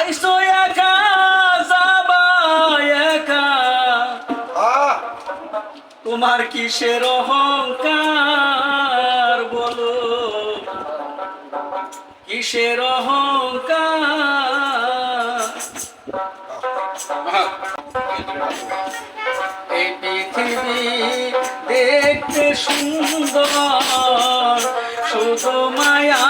আইসো একা যাবা একা। তোমার কিসের অহংকার বলো? কিসের অহংকার? এই পৃথিবী দেখতে সুন্দর শুধু মায়া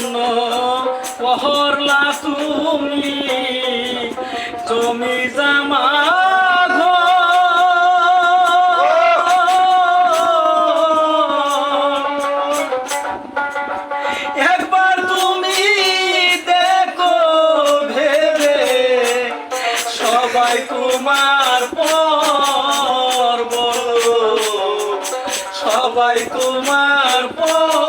জন্য পহরলা তুমি জমি জামা। একবার তুমি দেখো ভেবে সবাই তোমার পর সবাই তোমার পর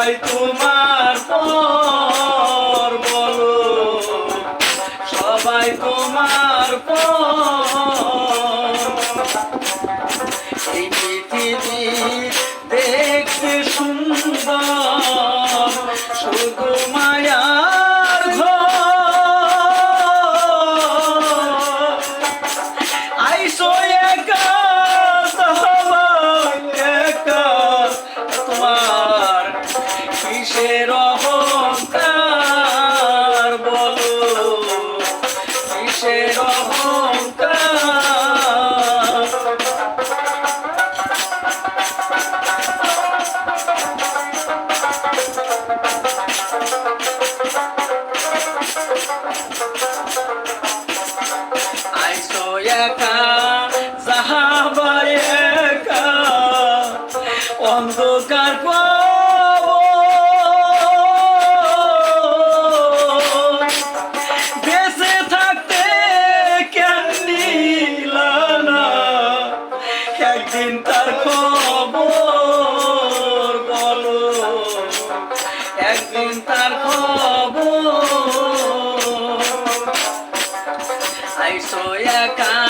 সবাই তোমার পর বলো। সবাই তোমার পর। এই দেখতে সুন্দর। কিসের অহংকার বলো? কিসের অহংকার? আইসো একা যাহাবা একা অন্ধকার আইসো একা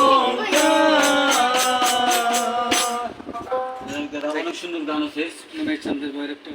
সুন্দর গান আছে। মনে হয় চান্দের বাইরে একটা